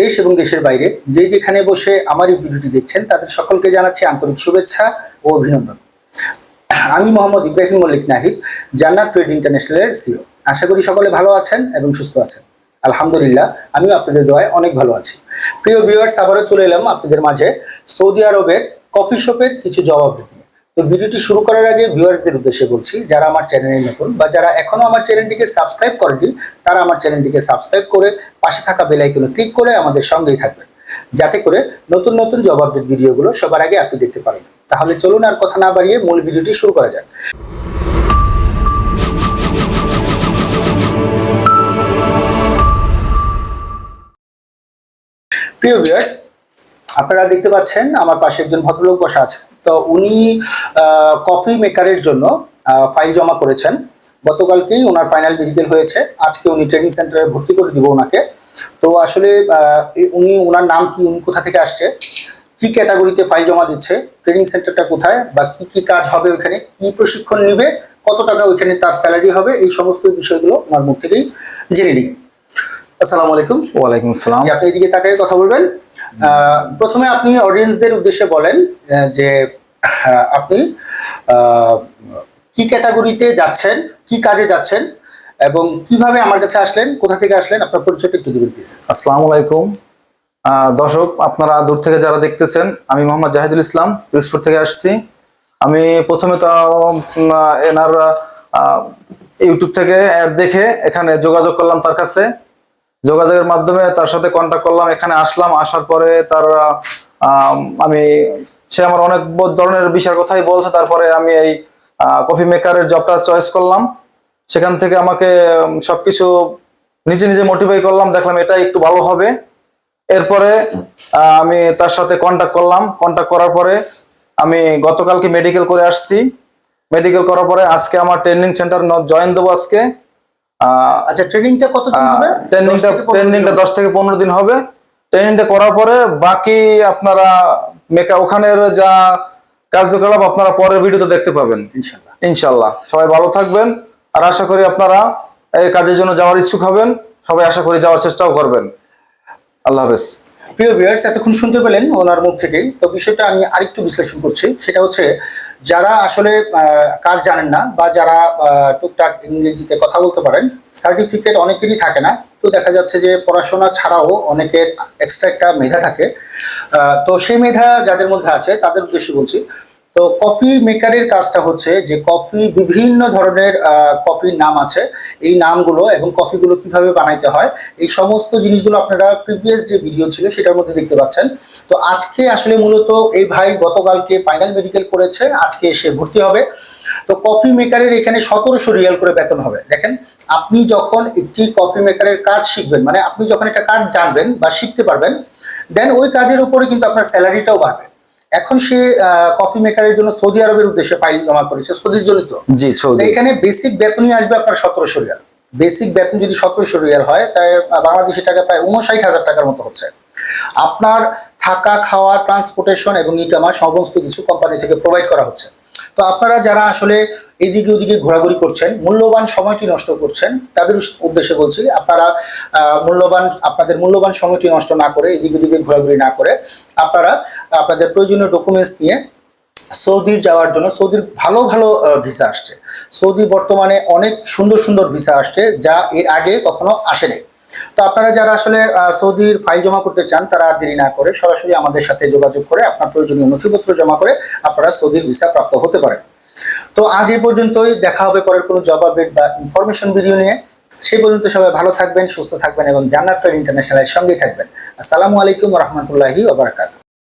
দেশ এবং দেশের বাইরে যে যেখানে বসে আমার এই ভিডিওটি দেখছেন, তাদের সকলকে জানাচ্ছি আন্তরিক শুভেচ্ছা ও অভিনন্দন। আমি মোহাম্মদ ইব্রাহিম মল্লিক নাহিদ, জান্নাত ট্রেড ইন্টারন্যাশনালের সিও আশা করি সকলে ভালো আছেন এবং সুস্থ আছেন। আলহামদুলিল্লাহ, আমিও আপনাদের দোয়ায় অনেক ভালো আছি। প্রিয় ভিউয়ার্স আবারও চলে এলাম আপনাদের মাঝে সৌদি আরবের কফি শপের কিছু জবাব তো ভিডিওটি শুরু করার আগে ভিউয়ার্সদের উদ্দেশ্যে বলছি, যারা আমার চ্যানেলে নতুন বা যারা এখনও আমার চ্যানেলটিকে সাবস্ক্রাইব করেনি তারা আমার চ্যানেলটিকে সাবস্ক্রাইব করে পাশে থাকা বেল আইকনে ক্লিক করে আমাদের সঙ্গেই থাকবেন। যাতে করে নতুন নতুন জবাবদের ভিডিওগুলো সবার আগে আপনি দেখতে পারেন। তাহলে চলুন আর কথা না বাড়িয়ে মূল ভিডিওটি শুরু করা যাক। প্রিয় ভিউয়ার্স আপনারা দেখতে পাচ্ছেন আমার পাশে একজন ভদ্রলোক বসা আছে তো উনি কফি মেকারের জন্য ফাইল জমা করেছেন। গতকালকেই ওনার ফাইনাল মেডিকেল হয়েছে। আজকে উনি ট্রেনিং সেন্টারে ভর্তি করে দিব ওনাকে। তো আসলে উনি, ওনার নাম কি, উনি কোথা থেকে আসছে? কি ক্যাটাগরিতে ফাইল জমা দিচ্ছে? ট্রেনিং সেন্টারটা কোথায়? বা কি কি কাজ হবে ওখানে কি প্রশিক্ষণ নিবে? কত টাকা ওইখানে তার স্যালারি হবে? এই সমস্ত বিষয়গুলো ওনার মুখ থেকেই জেনে নিই। আসসালামু আলাইকুম। ওয়ালাইকুম আসসালাম। আপনি এদিকে তাকায় কথা বলবেন। প্রথমে আপনি অডিয়েন্সদের উদ্দেশ্যে বলেন যে আপনি কি ক্যাটাগরিতে যাচ্ছেন কি কাজে যাচ্ছেন এবং কীভাবে আমার কাছে আসলেন কোথা থেকে আসলেন আপনার পরিচয়টা একটু দিবেন প্লিজ আসসালামু আলাইকুম। দর্শক আপনারা দূর থেকে যারা দেখতেছেন আমি মোহাম্মদ জাহিদুল ইসলাম পিরোজপুর থেকে আসছি। আমি প্রথমে তো এনার ইউটিউব থেকে অ্যাড দেখে এখানে যোগাযোগ করলাম তার কাছে। যোগাযোগের মাধ্যমে তার সাথে কন্ট্যাক্ট করলাম, এখানে আসলাম, আসার পরে তার আমি, সে আমার অনেক ধরনের বিষয়ের কথাই বলছে, তারপরে আমি এই কফি মেকারের জবটা চয়েস করলাম। সেখান থেকে আমাকে সবকিছু নিজে নিজে মোটিফাই করলাম, দেখলাম এটা একটু ভালো হবে। এরপরে আমি তার সাথে কন্ট্যাক্ট করলাম। কন্ট্যাক্ট করার পরে আমি গতকালকে মেডিকেল করে আসছি। মেডিকেল করার পরে আজকে আমার ট্রেনিং সেন্টার জয়েন দেবো আজকে। আচ্ছা ট্রেনিংটা কতদিন হবে? ট্রেনিংটা 10 থেকে 15 ট্রেনিংটা দিন। দশ থেকে পনেরো দিন হবে। ট্রেনিংটা করার পরে বাকি আপনারা মেকা ওখানের যা কার্যকলাপ আপনারা পরের ভিডিওতে দেখতে পাবেন। ইনশাআল্লাহ ইনশাল্লাহ। সবাই ভালো থাকবেন। আর আশা করি আপনারা এই কাজের জন্য যাওয়ার ইচ্ছুক হবেন। সবাই আশা করি যাওয়ার চেষ্টাও করবেন। আল্লাহ হাফেজ। প্রিয় ভিউয়ার্স এতক্ষণ শুনতে পেলেন ওনার মুখ থেকেই। তো বিষয়টা আমি আরেকটু বিশ্লেষণ করছি। সেটা হচ্ছে যারা আসলে কাজ জানেন না বা যারা টুকটাক ইংরেজিতে কথা বলতে পারেন সার্টিফিকেট অনেকেরই থাকে না। তো দেখা যাচ্ছে যে পড়াশোনা ছাড়াও অনেকের এক্সট্রা একটা মেধা থাকে। তো সেই মেধা যাদের মধ্যে আছে, তাদের উদ্দেশ্যে বলছি তো কফি মেকারের কাজটা হচ্ছে যে কফি বিভিন্ন ধরনের কফির নাম আছে। এই নামগুলো এবং কফিগুলো কীভাবে বানাইতে হয়, এই সমস্ত জিনিসগুলো আপনারা প্রিভিয়াস যে ভিডিও ছিল সেটার মধ্যে দেখতে পাচ্ছেন। তো আজকে আসলে মূলত এই ভাই গতকালকে ফাইনাল মেডিকেল করেছে, আজকে এসে ভর্তি হবে। তো কফি মেকারের এখানে সতেরোশো রিয়াল করে বেতন হবে। দেখেন, আপনি যখন একটি কফি মেকারের কাজ শিখবেন মানে আপনি যখন একটা কাজ জানবেন বা শিখতে পারবেন দেন ওই কাজের উপরে কিন্তু আপনার স্যালারিটাও বাড়বে। এখন সে কফি মেকারের জন্য সৌদি আরবের উদ্দেশ্যে ফাইল জমা করেছে সৌদির জন্য তো। জি সৌদি। এখানে বেসিক বেতনই আসবে আপনার সতেরোশো রিয়াল। বেসিক বেতন যদি সতেরোশো রিয়াল হয় তাই বাংলাদেশি টাকা প্রায় উনষাট হাজার টাকার মতো হচ্ছে। আপনার থাকা খাওয়া ট্রান্সপোর্টেশন এবং ইকামার সমস্ত কিছু কোম্পানি থেকে প্রোভাইড করা হচ্ছে। তো আপনারা যারা আসলে এদিকে ওদিকে ঘোরাঘুরি করছেন, মূল্যবান সময়টি নষ্ট করছেন, তাদের উদ্দেশ্যে বলছি, আপনারা মূল্যবান, আপনাদের মূল্যবান সময়টি নষ্ট না করে, এদিকে ওদিকে ঘোরাঘুরি না করে, আপনারা, আপনাদের প্রয়োজনীয় ডকুমেন্টস নিয়ে সৌদির যাওয়ার জন্য, সৌদির ভালো ভালো ভিসা আসছে। সৌদি বর্তমানে অনেক সুন্দর সুন্দর ভিসা আসছে, যা এর আগে কখনো আসেনি। তো আপনারা যারা আসলে সৌদির ফাইল জমা করতে চান, তারা আর দেরি না করে সরাসরি আমাদের সাথে যোগাযোগ করে আপনার প্রয়োজনীয় নথিপত্র জমা করে আপনারা সৌদির ভিসা প্রাপ্ত হতে পারেন। তো আজ এই পর্যন্তই, দেখা হবে পরের কোনো জব আপডেট বা ইনফরমেশন ভিডিও নিয়ে। সেই পর্যন্ত সবাই ভালো থাকবেন, সুস্থ থাকবেন এবং জান্নাত ট্রেড ইন্টারন্যাশনালের সঙ্গেই থাকবেন। আসসালামু আলাইকুম রহমতুল্লাহি